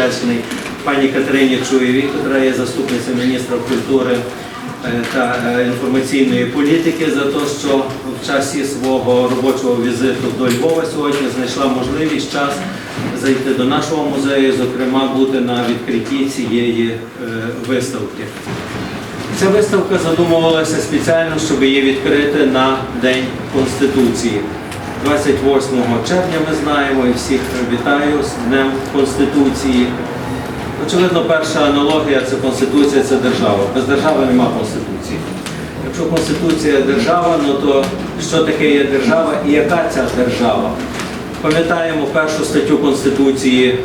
вдячний пані Катерині Чуєвій, яка є заступниця міністра культури е, та е, інформаційної політики, за те, що в часі свого робочого візиту до Львова сьогодні знайшла можливість час зайти до нашого музею, зокрема бути на відкритті цієї е, виставки. Ця виставка задумувалася спеціально, щоб її відкрити на День Конституції. 28 червня ми знаємо і всіх вітаю з Днем Конституції. Очевидно, перша аналогія це Конституція це держава. Без держави нема Конституції. Якщо Конституція держава, ну то що таке є держава і яка ця держава? Пам'ятаємо першу статтю Конституції,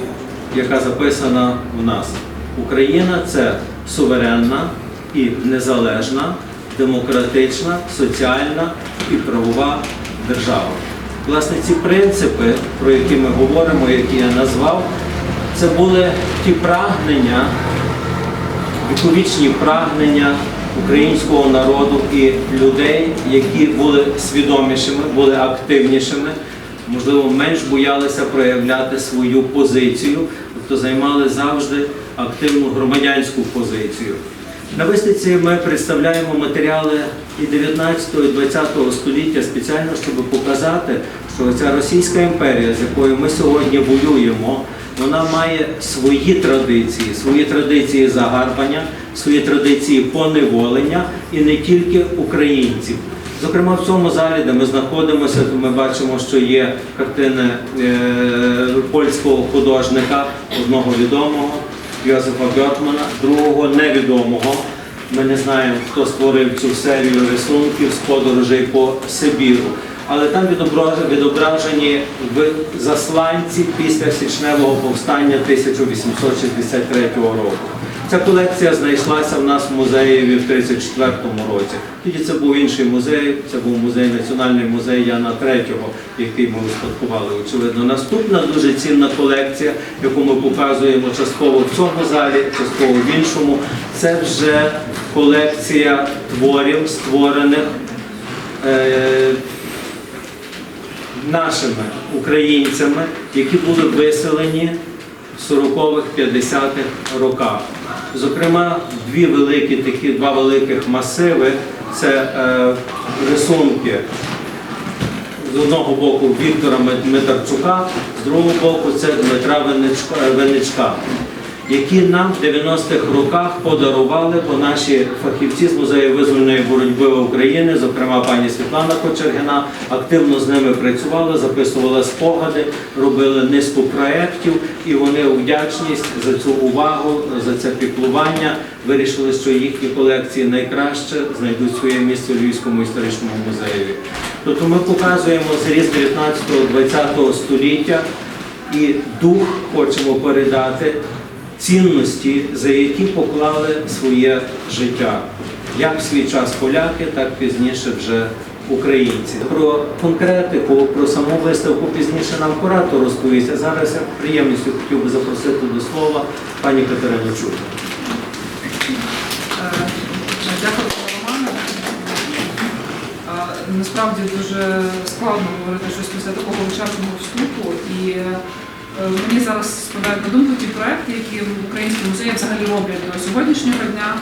яка записана в нас. Україна це суверенна і незалежна, демократична, соціальна і правова держава. Власне, ці принципи, про які ми говоримо, які я назвав, це були ті прагнення, віковічні прагнення українського народу і людей, які були свідомішими, були активнішими, можливо, менш боялися проявляти свою позицію, тобто займали завжди активну громадянську позицію. На виставці ми представляємо матеріали і 19 і 20 століття спеціально, щоб показати, що ця Російська імперія, з якою ми сьогодні воюємо, вона має свої традиції, свої традиції загарбання, свої традиції поневолення і не тільки українців. Зокрема, в цьому залі, де ми знаходимося, то ми бачимо, що є картини е, польського художника, одного відомого, Йозефа Бьотмана, другого невідомого. Ми не знаємо, хто створив цю серію рисунків з подорожей по Сибіру. Але там відобра- відображені засланці після січневого повстання 1863 року. Ця колекція знайшлася в нас в музеї в 34-му році. Тоді це був інший музей, це був музей Національний музей Яна III, який ми успадкували. Очевидно, наступна дуже цінна колекція, яку ми показуємо частково в цьому залі, частково в іншому. Це вже колекція творів, створених е, нашими українцями, які були виселені 40-х, 50-х роках. Зокрема, дві великі такі, два великих масиви це е, рисунки з одного боку Віктора Медарчука, з другого боку це Дмитра Веничка, які нам в 90-х роках подарували, бо наші фахівці з музею визвольної боротьби України, зокрема пані Світлана Кочергіна, активно з ними працювали, записували спогади, робили низку проєктів, і вони у вдячність за цю увагу, за це піклування вирішили, що їхні колекції найкраще знайдуть своє місце у Львівському історичному музеї. Тобто ми показуємо зріз 19-20 століття і дух хочемо передати цінності, за які поклали своє життя. Як в свій час поляки, так пізніше вже українці. Про конкретику, про саму виставку пізніше нам куратор розповість. А зараз я приємністю хотів би запросити до слова пані Катерину Чук. Е, Дякую, Романе. Насправді дуже складно говорити щось після такого вичерпного вступу. І мені зараз спадають на думку ті проекти, які українські музеї взагалі роблять до сьогоднішнього дня.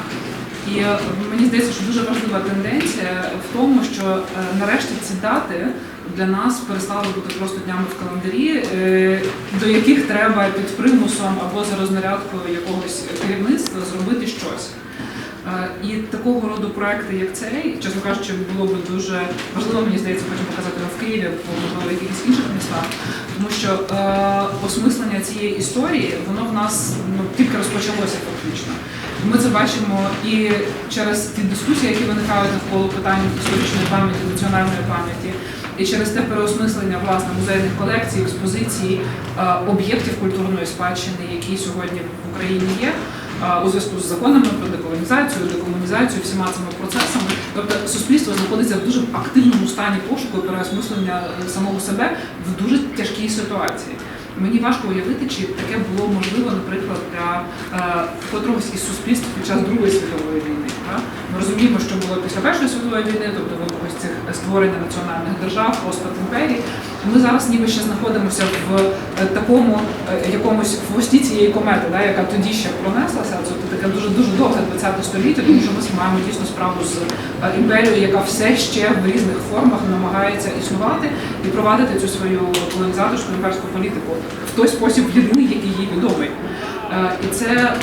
І е, мені здається, що дуже важлива тенденція в тому, що е, нарешті ці дати для нас перестали бути просто днями в календарі, е, до яких треба під примусом або за рознарядкою якогось керівництва зробити щось. Е, І такого роду проекти, як цей, чесно кажучи, було б дуже важливо, мені здається, потім показати в Києві або в якихось інших містах, тому що е, осмислення цієї історії, воно в нас ну, тільки розпочалося фактично. Ми це бачимо і через ті дискусії, які виникають навколо питань історичної пам'яті, національної пам'яті, і через те переосмислення власне музейних колекцій, експозицій, е, об'єктів культурної спадщини, які сьогодні в Україні є у зв'язку з законами про деколонізацію, декомунізацію, всіма цими процесами. Тобто суспільство знаходиться в дуже активному стані пошуку переосмислення е, самого себе в дуже тяжкій ситуації. Мені важко уявити, чи таке було можливо, наприклад, для е, котрогось із суспільств під час Другої світової війни. Так? Ми розуміємо, що було після Першої світової війни, тобто вибуху цих створення національних держав, розпад імперії. Ми зараз ніби ще знаходимося в е, такому е, якомусь хвості цієї комети, да, яка тоді ще пронеслася. Це таке дуже дуже довге 20 століття, тому що ми маємо дійсно справу з е, імперією, яка все ще в різних формах намагається існувати і провадити цю свою колонізаторську імперську політику в той спосіб єдиний, який їй відомий. І це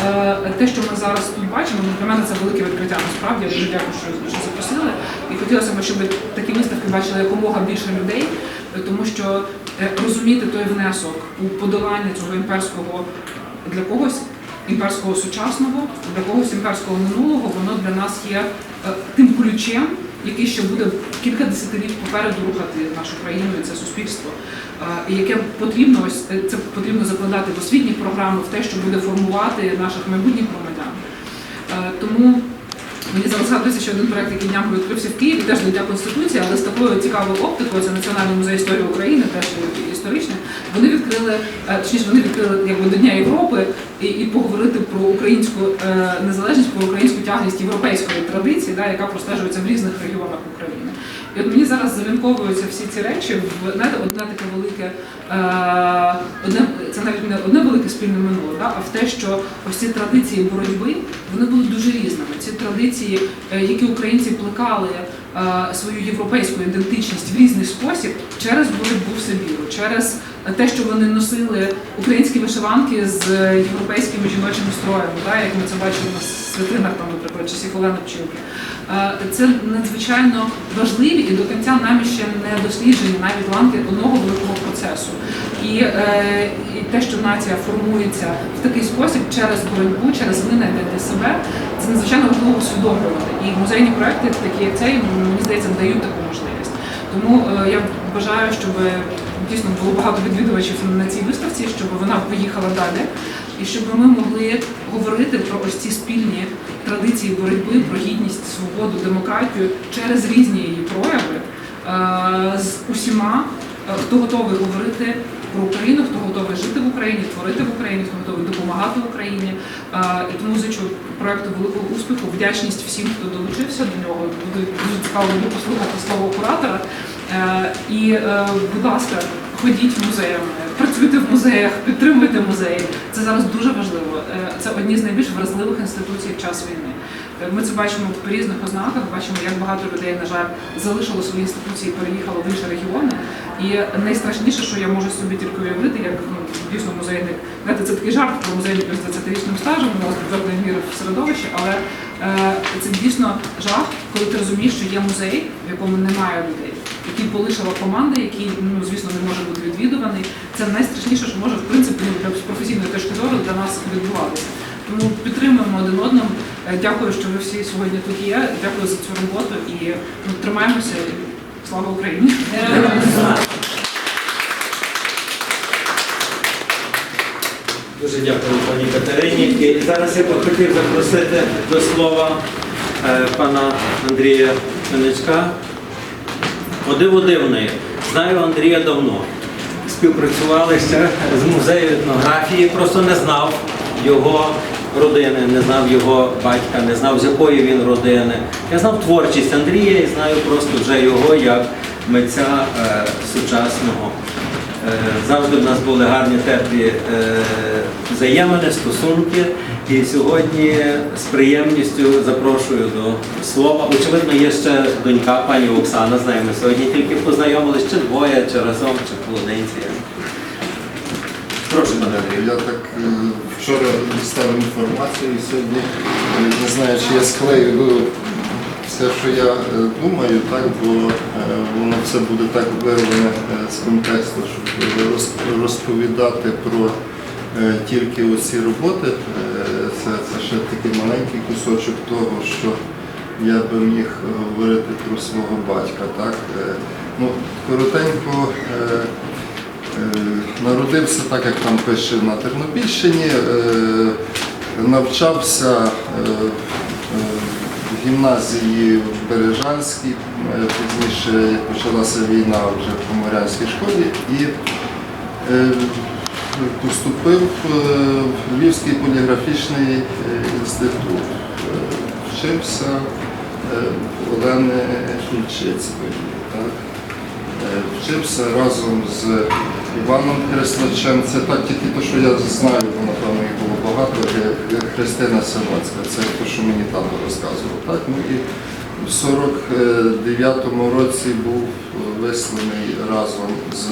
те, що ми зараз тут бачимо, ну, для мене це велике відкриття. Насправді я дуже дякую, що, запросили. І хотілося б, щоб такі виставки бачили якомога більше людей, тому що е, розуміти той внесок у подолання цього імперського для когось імперського сучасного, для когось імперського минулого, воно для нас є е, тим ключем, який ще буде кілька десятиліть попереду рухати нашу країну і це суспільство. Е, яке потрібно ось це потрібно закладати в освітні програми, в те, що буде формувати наших майбутніх громадян. Тому мені зараз згадується ще один проект, який днями відкрився в Києві, теж Дня Конституції, але з такою цікавою оптикою, це Національний музей історії України, теж історичне. Вони відкрили, е, точніше, вони відкрили якби до Дня Європи і, і поговорити про українську е, незалежність, про українську тяглість європейської традиції, да, яка простежується в різних регіонах України. І от мені зараз залінковуються всі ці речі в знаєте, одне таке велике, е, одне це навіть не одне велике спільне минуле, да, а в те, що ось ці традиції боротьби вони були дуже різними. Ці традиції, е, які українці плекали свою європейську ідентичність в різний спосіб через боротьбу в Сибіру, через те, що вони носили українські вишиванки з європейськими жіночими строями, да, як ми це бачимо на святинах, там, наприклад, часів Олени Пчілки. Е, Це надзвичайно важливі і до кінця нами ще не досліджені навіть ланки одного великого процесу. І, е, і те, що нація формується в такий спосіб через боротьбу, через винайдення себе, це надзвичайно важливо усвідомлювати. І музейні проекти, такі як цей, мені здається, дають таку можливість. Тому е, я бажаю, щоб дійсно було багато відвідувачів на цій виставці, щоб вона поїхала далі, і щоб ми могли говорити про ось ці спільні традиції боротьби, про гідність, свободу, демократію через різні її прояви е, з усіма, е, хто готовий говорити про Україну, хто готовий жити в Україні, творити в Україні, хто готовий допомагати Україні. Е, І тому зичу проекту великого успіху, вдячність всім, хто долучився до нього. Буде дуже цікаво послухати слово куратора. Е, І, е, будь ласка, ходіть в музеями, працюйте в музеях, підтримуйте музеї. Це зараз дуже важливо. Е, Це одні з найбільш вразливих інституцій в час війни. Е, Ми це бачимо по різних ознаках, бачимо, як багато людей, на жаль, залишило свої інституції, і переїхало в інші регіони. І найстрашніше, що я можу собі тільки уявити, як ну, дійсно музейник. Знаєте, це такий жарт про музейника з 20-річним стажем, у нас жодної міри в середовищі, але е, це дійсно жах, коли ти розумієш, що є музей, в якому немає людей, який полишила команда, який, ну звісно, не може бути відвідуваний. Це найстрашніше, що може в принципі ну, з професійної точки зору для нас відбуватися. Тому підтримуємо один одному. Е, Дякую, що ви всі сьогодні тут є. Дякую за цю роботу і ну, тримаємося. Слава Україні! Дуже дякую пані Катерині. І зараз я б хотів запросити до слова е, пана Андрія Хмельничка. Одиво дивний. Знаю Андрія давно. Співпрацювали ще з музею етнографії, просто не знав його родини, не знав його батька, не знав, з якої він родини. Я знав творчість Андрія і знаю просто вже його як митця е, сучасного. Е, Завжди в нас були гарні теплі е, взаємини, стосунки. І сьогодні з приємністю запрошую до слова. Очевидно, є ще донька пані Оксана. З нею ми сьогодні тільки познайомились, чи двоє, чи разом, чи в. Прошу пане Андрію. Я так вчора дістав інформацію і сьогодні не знаю, чи я склею все, що я е, думаю, так, бо е, воно все буде так вирване е, з контексту, щоб розповідати про тільки оці роботи. Це, це ще такий маленький кусочок того, що я би міг говорити про свого батька. Так? Ну, коротенько. Е, Народився так, як там пише на Тернопільщині, е, навчався е, в гімназії в Бережанській, пізніше почалася війна вже в Поморянській школі і поступив в Львівський поліграфічний інститут. Вчився Олени Кульчицької. Вчився разом з Іваном Хреслачем. Це так тільки те, що я знаю, бо напевно їх було багато, Ге- Христина Савацька. Це те, що мені тато розказував. Так? Ну, і в 49-му році був висланий разом з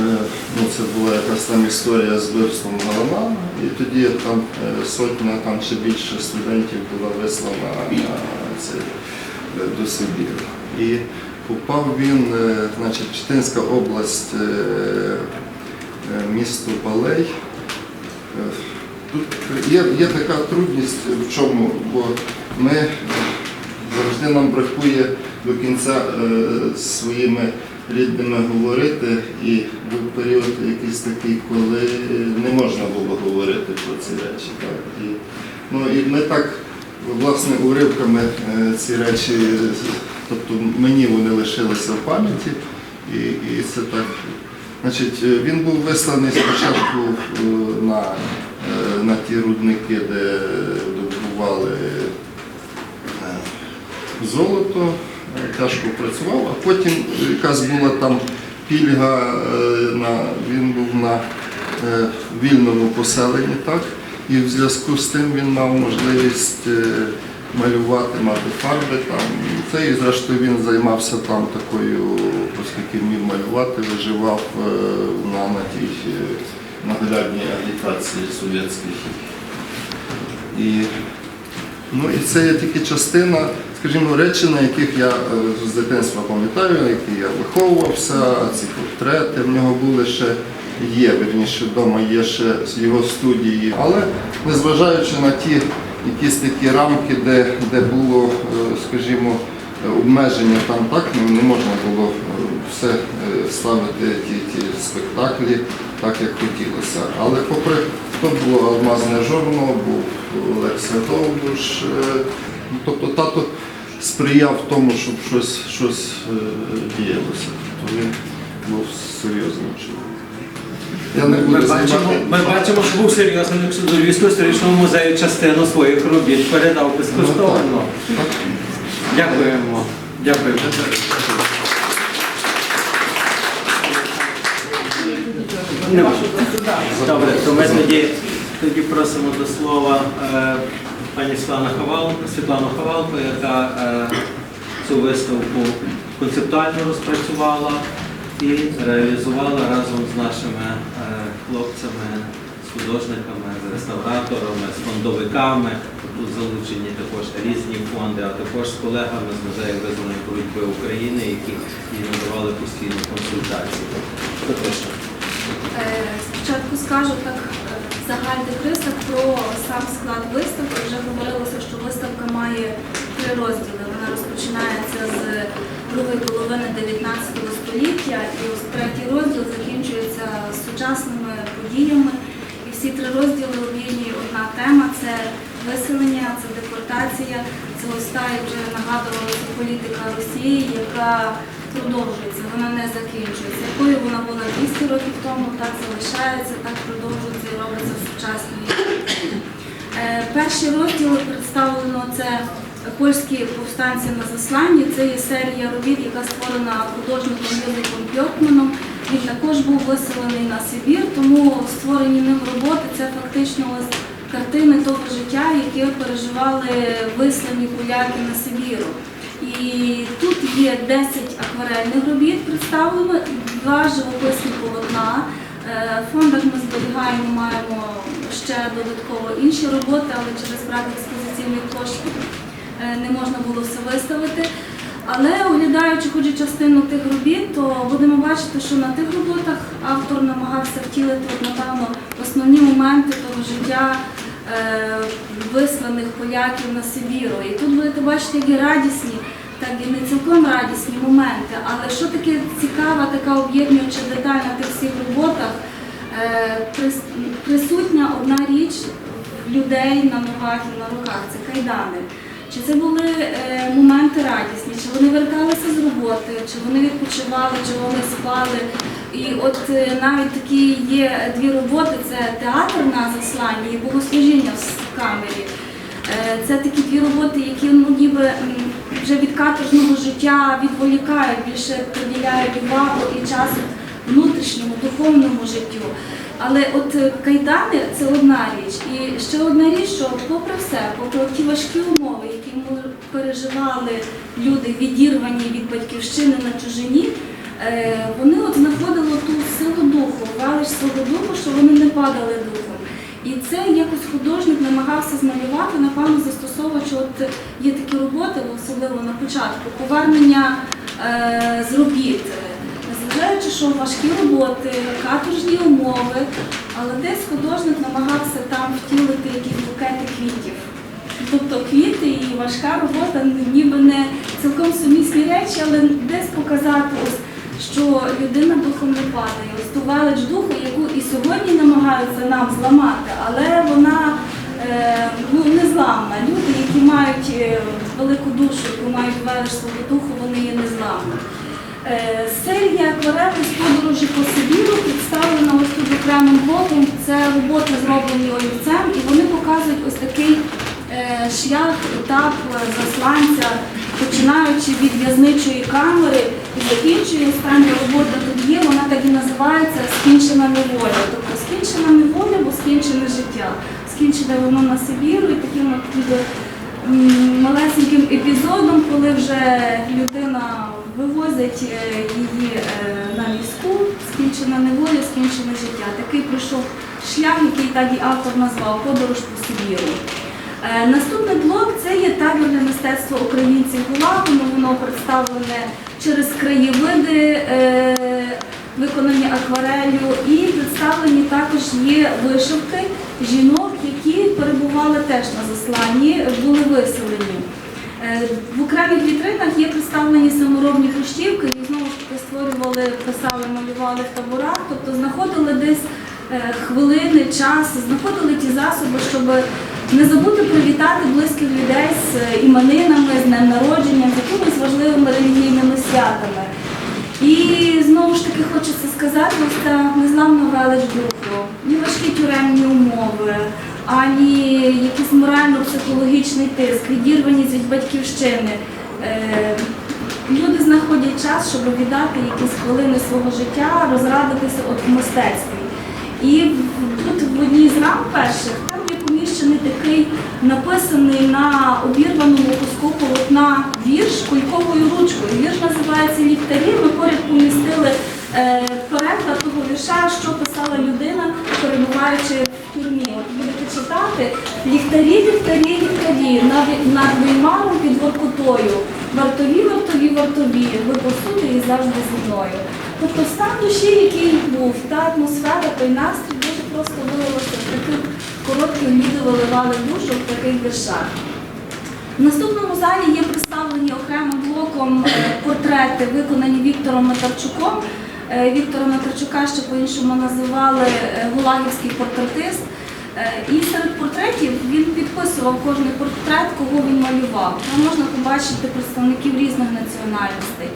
Е, Ну, це була якась там історія з вбивством Галана, і тоді там е, сотня там чи більше студентів була вислана на це, е, до Сибіру. Попав він, е, значить, Читинська область, е, е, місто Балей. Тут є, є така трудність в чому, бо ми завжди нам бракує до кінця своїми рідними говорити, і був період якийсь такий, коли не можна було говорити про ці речі. Так? І, ну, і ми так, власне, уривками ці речі, тобто мені вони лишилися в пам'яті, і, і це так. Значить, е, він був висланий спочатку е, на, е, на ті рудники, де добували золото, тяжко працював, а потім якась була там пільга, на, він був на вільному поселенні, так? І в зв'язку з тим він мав можливість малювати, мати фарби там. Це і зрештою він займався там такою, оскільки вмів малювати, виживав е, на, на тій наглядній агітації совєтських. І Ну і це є тільки частина, скажімо, речі, на яких я е, з дитинства пам'ятаю, на які я виховувався, ці портрети в нього були ще є, вірніше, вдома є ще його студії. Але незважаючи на ті якісь такі рамки, де, де було, е, скажімо, обмеження там так, ну, не можна було е, все е, ставити ті, ті спектаклі так, як хотілося. Але попри то було алмазне журно, був Олег Святовдуш. ну, Тобто тато сприяв тому, щоб щось, щось діялося. Тобто він був серйозним чоловіком. Я не Ми бачимо, займати. ми бачимо, що був серйозним, якщо до історичного музею частину своїх робіт передав безкоштовно. Дякуємо. Дякуємо. Добре, то ми тоді, тоді просимо до слова е, пані Світлану Хавалку, Світлану Хавалку, яка е, цю виставку концептуально розпрацювала і реалізувала разом з нашими е, хлопцями, з художниками, з реставраторами, з фондовиками. Тут залучені також різні фонди, а також з колегами з музею визвольної боротьби України, які їй надавали постійну консультацію. Е, Спочатку скажу так е, в загальних рисах про сам склад виставки. Вже говорилося, що виставка має три розділи. Вона розпочинається з другої половини 19 століття, і ось третій розділ закінчується сучасними подіями. І всі три розділи об'єднує одна тема це виселення, це депортація, це ось та, як вже нагадувалася політика Росії, яка продовжується, вона не закінчується. Якою вона була 200 років тому, так залишається, так продовжується і робиться в сучасній. Е, Перші розділи представлено це польські повстанці на засланні. Це є серія робіт, яка створена художником Євгеном Бьоркманом. Він також був виселений на Сибір, тому створені ним роботи це фактично ось картини того життя, яке переживали вислані поляки на Сибіру. І тут є 10 акварельних робіт представлено, два живописні полотна. Е, В фондах ми зберігаємо, маємо ще додатково інші роботи, але через брак експозиційних коштів е, не можна було все виставити. Але оглядаючи хоч частину тих робіт, то будемо бачити, що на тих роботах автор намагався втілити, напевно, основні моменти того життя е, висланих поляків на Сибіру. І тут будете бачити, як радісні, так і не цілком радісні моменти. Але що таке цікава, така об'єднуюча деталь на тих всіх роботах, е, присутня одна річ людей на ногах і на руках це кайдани. Чи це були е, моменти радісні, чи вони верталися з роботи, чи вони відпочивали, чи вони спали. І от е, навіть такі є дві роботи: це театр на засланні і богослужіння в камері. Е, Це такі дві роботи, які ну, ніби вже від каторжного життя відволікають, більше приділяють увагу і час внутрішньому, духовному життю. Але от кайдани це одна річ. І ще одна річ, що попри все, попри ті важкі умови, які переживали люди, відірвані від батьківщини на чужині, е, вони от знаходили ту силу духу, велич свого духу, що вони не падали духом. І це якось художник намагався змалювати, напевно, застосовуючи, от є такі роботи, особливо на початку, повернення е, з робіт. Незважаючи, що важкі роботи, каторжні умови, але десь художник намагався там втілити якісь букети квітів. Тобто квіти і важка робота ніби не цілком сумісні речі, але десь показати, ось, що людина духом не падає. Ось ту велич духу, яку і сьогодні намагаються нам зламати, але вона е, ну, незламна. Люди, які мають е, велику душу, які мають велич свого духу, вони є незламні. Е, Серія акварелей з подорожі по Сибіру представлена ось тут окремим блоком. Це роботи зроблені олівцем, і вони показують ось такий шлях, етап е, засланця, починаючи від в'язничої камери і закінчує остання робота тут є, вона так і називається Скінчена неволя. Тобто скінчена неволя, бо скінчене життя. Скінчене воно на Сибіру і таким от малесеньким епізодом, коли вже людина вивозять е, її е, на візку, скінчена неволя, скінчене життя. Такий прийшов шлях, який так і автор назвав Подорож по Сибіру. Е, Наступний блок це є табірне мистецтво українців Гулагу. Воно представлене через краєвиди, е, виконані акварелью, і представлені також є вишивки жінок, які перебували теж на засланні, були виселені. Е, В окремих вітринах є представлені саморобні хрущівки, їх знову ж таки створювали, писали, малювали в таборах, тобто знаходили десь хвилини, час, знаходили ті засоби, щоб не забути привітати близьких людей з е, іменинами, з днем народження, з якимись важливими релігійними святами. І знову ж таки хочеться сказати, ось ця незламна велич духу, ні важкі тюремні умови, ані якийсь морально-психологічний тиск, відірваність від батьківщини. Е, Люди знаходять час, щоб віддати якісь хвилини свого життя, розрадитися от в мистецтві. І тут в одній з рам перших такий написаний на обірваному куску полотна вірш кульковою ручкою. Вірш називається Ліхтарі. Ми поряд помістили е, переклад того вірша, що писала людина, перебуваючи в тюрмі. От будете читати ліхтарі, ліхтарі, ліхтарі над, виймаром під воркутою. Вартові, вартові, вартові, ви посуди і завжди зі мною. Тобто стан душі, який був, та атмосфера, той настрій дуже просто виливався в таких коротких люди виливали душу в таких віршах. В наступному залі є представлені окремим блоком е, портрети, виконані Віктором Матарчуком. Е, Віктора Матарчука ще по-іншому називали е, гулагівський портретист. І серед портретів він підписував кожний портрет, кого він малював. Там можна побачити представників різних національностей.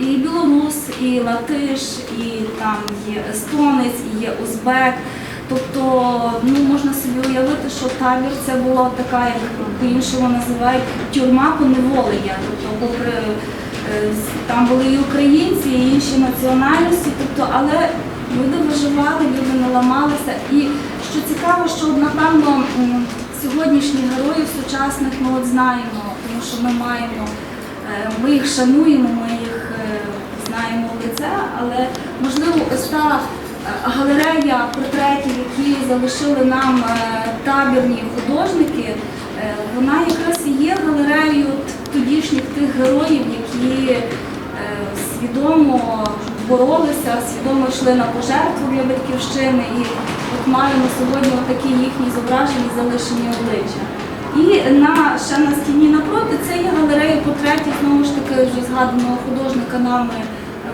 І білорус, і латиш, і там є естонець, і є узбек. Тобто, ну можна собі уявити, що табір це була така, як по-іншому називають тюрма поневолення. Тобто, попри е, там були і українці, і інші національності, тобто, але люди виживали, люди не ламалися. І що цікаво, що напевно сьогоднішніх героїв сучасних ми от знаємо, тому що ми маємо, е, ми їх шануємо, ми їх е, знаємо в лице, але можливо ось та галерея портретів, які залишили нам е, табірні художники, е, вона якраз і є галереєю тодішніх тих героїв, які е, свідомо боролися, свідомо йшли на пожертву для батьківщини. І от маємо сьогодні такі їхні зображені залишені обличчя. І на ще на стіні напроти це є галерея портретів знову ж таки вже згаданого художника нами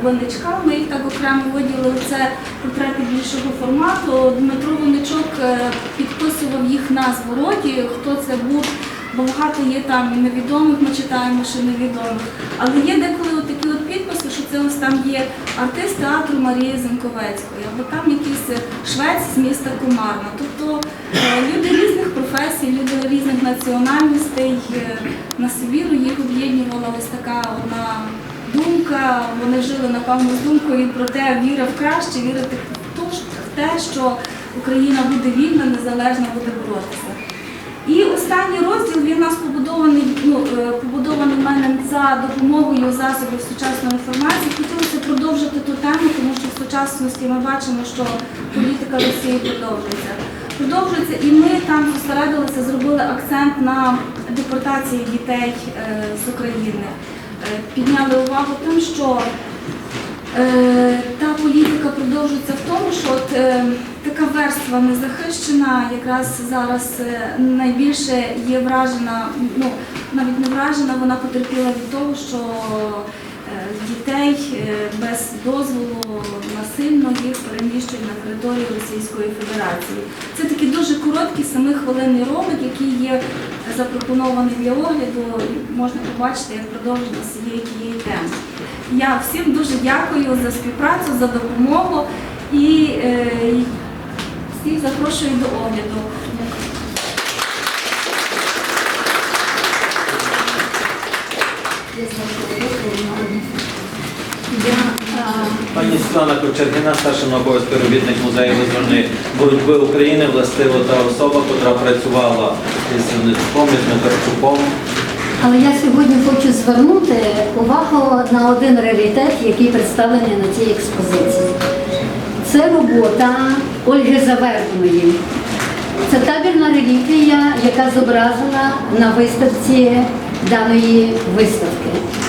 Винничка. Ми їх так окремо виділили. Це портрети більшого формату. Дмитро Винничок е, підписував їх на звороті. Хто це був? Бо багато є там і невідомих, ми читаємо, що невідомих. Але є деколи от такі от підписи, що це подивилися, там є артист театру Марії Зенковецької, або там якийсь швець з міста Комарна. Тобто е, люди різних професій, люди різних національностей е, на Сибіру їх об'єднувала ось така одна думка. Вони жили напевно з думкою про те, віра в краще, вірити в те, що Україна буде вільна, незалежна, буде боротися. І останній розділ він у нас побудований, ну, е, побудований мене за допомогою засобів сучасної інформації. Хотілося продовжити ту тему, тому що в сучасності ми бачимо, що політика Росії продовжується. Продовжується, і ми там зосередилися, зробили акцент на депортації дітей е, з України. Підняли увагу тим, що Е, Та політика продовжується в тому, що от, е, така верства незахищена якраз зараз е, найбільше є вражена, ну навіть не вражена, вона потерпіла від того, що е, дітей е, без дозволу насильно їх переміщують на територію Російської Федерації. Це такий дуже короткий семихвилинний ролик, який є запропонований для огляду. Можна побачити як продовження цієї тієї теми. Я всім дуже дякую за співпрацю, за допомогу і е, всіх запрошую до огляду. Пані Світлана Ковчергіна, старша наукова співробітник музею визвольної боротьби України, властиво та особа, яка працювала із Сівницьком, із Михарчуком. Але я сьогодні хочу звернути увагу на один раритет, який представлений на цій експозиції. Це робота Ольги Завербної. Це табірна реліквія, яка зображена на виставці даної виставки.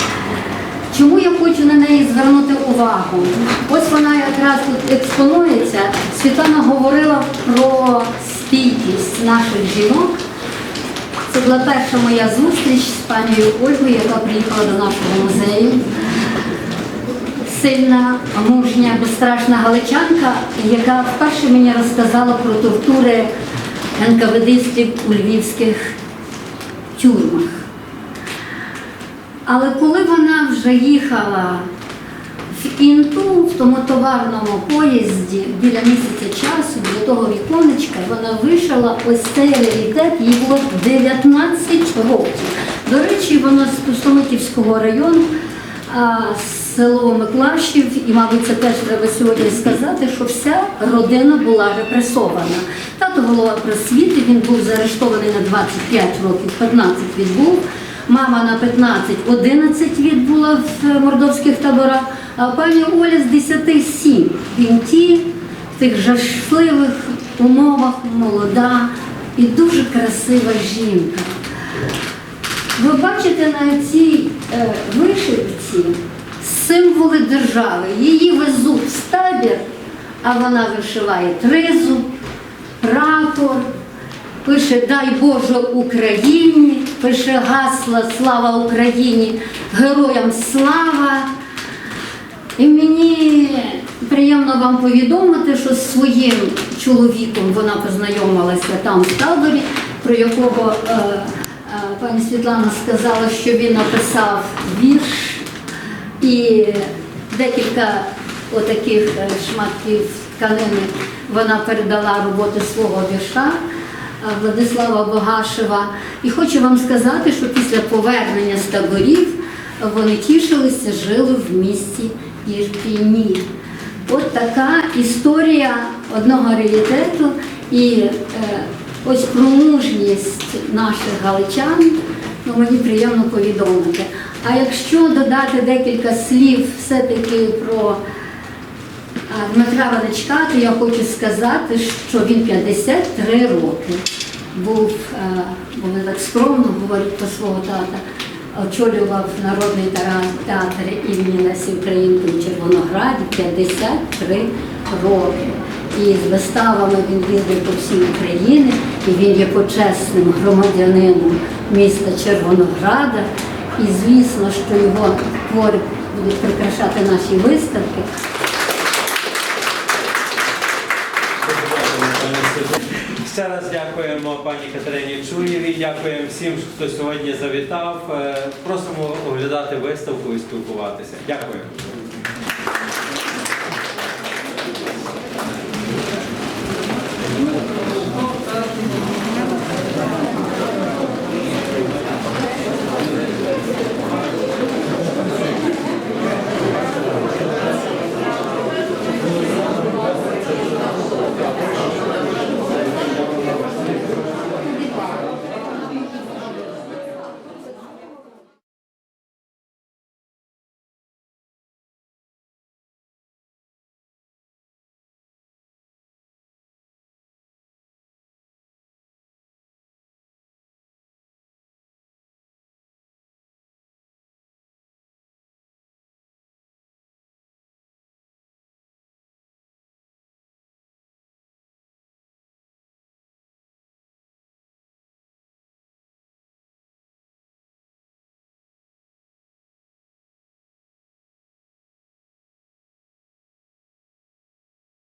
Чому я хочу на неї звернути увагу? Ось вона якраз тут експонується. Світлана говорила про стійкість наших жінок. Це була перша моя зустріч з панією Ольгою, яка приїхала до нашого музею. Сильна, мужня, безстрашна галичанка, яка вперше мені розказала про тортури НКВДистів у львівських тюрмах. Але коли вона вже їхала в Інту, в тому товарному поїзді біля місяця часу, біля того віконечка, вона вишила ось цей раритет, їй було 19 років. До речі, вона з Пустомитівського району, село Миклашів, і, мабуть, це теж треба сьогодні сказати, що вся родина була репресована. Тато голова просвіти, він був заарештований на 25 років, 15 відбув. Мама на 15, 11 відбула в е, мордовських таборах, а пані Оля з 10 7. В Інті, в тих жахливих умовах молода і дуже красива жінка. Ви бачите на цій е, вишивці символи держави. Її везуть в табір, а вона вишиває тризуб, прапор, пише Дай Боже Україні, пише гасла Слава Україні, героям слава. І мені приємно вам повідомити, що з своїм чоловіком вона познайомилася там в таборі, про якого е, е, пані Світлана сказала, що він написав вірш і декілька отаких е, шматків тканини вона передала роботи свого вірша. Е, Владислава Богашева. І хочу вам сказати, що після повернення з таборів вони тішилися, жили в місті Ірпіні. От така історія одного реалітету і е, ось про мужність наших галичан, ну, мені приємно повідомити. А якщо додати декілька слів все-таки про Дмитра Величка, то я хочу сказати, що він 53 роки був, е, вони так скромно говорять про свого тата, очолював Народний театр імені Лесі Українки у Червонограді 53 роки. І з виставами він їздив по всій Україні, і він є почесним громадянином міста Червонограда. І звісно, що його твори будуть прикрашати наші виставки. Ще раз дякуємо пані Катерині Чуєвій, дякуємо всім, хто сьогодні завітав. Е, Просимо оглядати виставку і спілкуватися. Дякую.